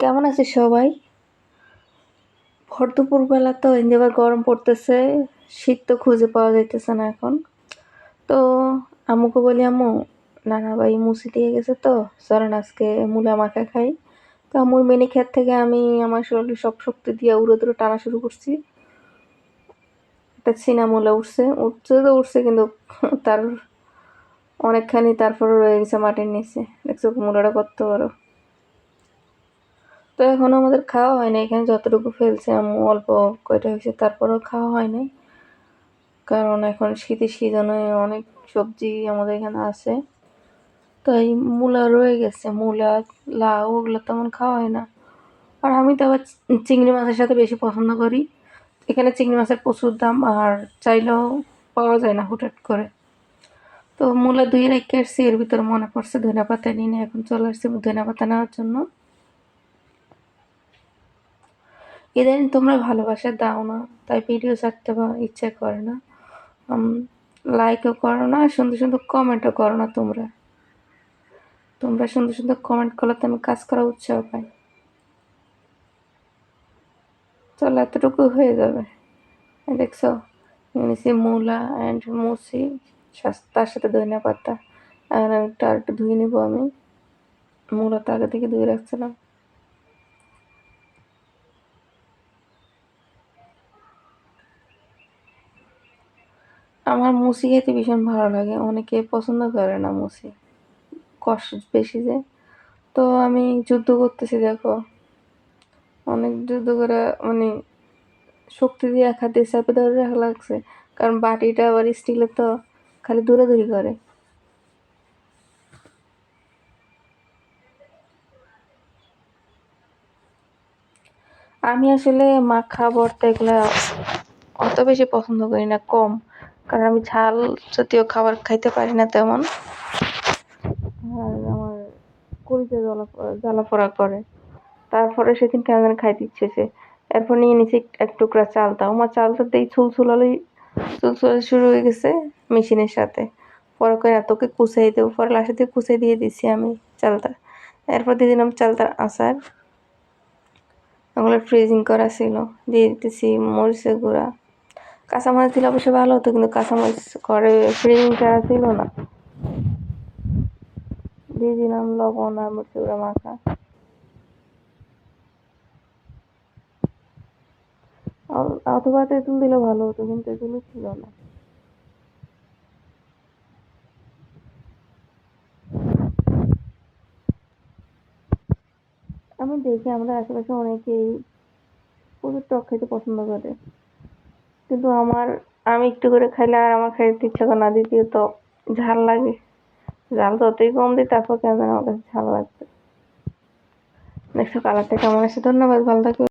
কেমন আছে সবাই? ভর দুপুরবেলা তো এবার গরম পড়তেছে, শীত তো খুঁজে পাওয়া যাইতেছে না এখন। তো আম্মুকে বলি, আম্মু নানা ভাই মুসি দিয়ে গেছে তো, চলেন আজকে মূলা মাখা খাই। তো আম্মুর মিনি ক্ষেত থেকে আমি আমার শরীরে সব শক্তি দিয়ে উড়ে ধরে টানা শুরু করছি। একটা চিনা মূলা উঠছে উঠছে তো উঠছে, কিন্তু তার অনেকখানি তারপরে রয়ে গেছে মাটির নিচে। দেখছ মূলাটা কত বড়। তো এখন আমাদের খাওয়া হয়নি। এখানে যতটুকু ফেলছে আম্মু অল্প কয়টা হয়েছে, তারপরেও খাওয়া হয় হয়নি। কারণ এখন শীতের সিজনে অনেক সবজি আমাদের এখানে আছে। তো এই মূলা রয়ে গেছে, মূলা, লাউ, ওগুলো তেমন খাওয়া হয় না। আর আমি তো আবার চিংড়ি মাছের সাথে বেশি পছন্দ করি। এখানে চিংড়ি মাছের প্রচুর দাম, আর চাইলেও পাওয়া যায় না হুটহাট করে। তো মূলা দুই রেখে আসছি, এর ভিতরে মনে পড়ছে ধনে পাতা নিয়ে, এখন চলে আসছি ধনে পাতা নেওয়ার জন্য। ইদানিং তোমরা ভালোবাসা দাও না, তাই ভিডিও ছাড়তে ইচ্ছা করে না। লাইকও করো না, সুন্দর সুন্দর কমেন্টও করো না তোমরা। তোমরা সুন্দর সুন্দর কমেন্ট করলে তো আমি কাজ করা উৎসাহ পাই। চলো, এতটুকু হয়ে যাবে। দেখছ নিয়েছি মূলা অ্যান্ড মুসি তার সাথে ধনিয়া পাতা। আর একটা আর একটু ধুয়ে নেব আমি। মূলা তো আগে থেকে ধুয়ে রাখছিলাম। আমার মুসি খেতে ভীষণ ভালো লাগে। অনেকে পছন্দ করে না মুসি। কষ্ট বেশি যে। তো আমি যুদ্ধ করতেছি, দেখো। অনেক যুদ্ধ করে মানে শক্তি দিয়ে এক হাতে চাপে ধরে রাখা লাগছে। কারণ বাটিটা আবার স্টিলের তো খালি দৌড়াদৌড়ি করে। আমি আসলে মাখা, ভর্তা এগুলো অত বেশি পছন্দ করি না, কম। কারণ আমি ঝাল জাতীয় খাবার খাইতে পারি না তেমন। আর আমার কলিজা জ্বালা জ্বালা পোড়া করে। তারপরে সেদিন কেমন খাইতে ইচ্ছেছে এরপর নিয়ে নিছি এক টুকরা চালটা আমার চালটা দিয়ে ছুলছুলালি ছুলছুলালি শুরু হয়ে গেছে মেশিনের সাথে। পরে করে তোকে কুচাই দেবো। পরে লাস্টে দিয়ে কুচাই দিয়ে দিছি আমি চালটা। এরপর দিয়ে দিলাম চালটার আচার। ওগুলো ফ্রিজিং করা ছিল। দিয়ে দিতেছি মরিচের গুঁড়া। কাঁচামরিচ দিলে অবশ্যই ভালো হতো, কিন্তু কাঁচামরিচ ঘরে ফ্রিজিং করা ছিল না। দিয়ে দিলাম লবণ আর মরিচের গুঁড়া মাখা। অথবা তেঁতুল দিলে ভালো হতো, কিন্তু তেঁতুলও ছিল না। আমি দেখি আমাদের আশেপাশে অনেকেই প্রচুর টক খেতে পছন্দ করে। কিন্তু আমার, আমি একটু করে খাইলে আর আমার খাইতে ইচ্ছা করে না। দ্বিতীয়ত, ঝাল লাগে। ঝাল যতই কম দিই, তারপর কেন আমার কাছে ঝাল লাগবে। দেখছ কালারটা কেমন আছে? ধন্যবাদ, ভালো থাকবে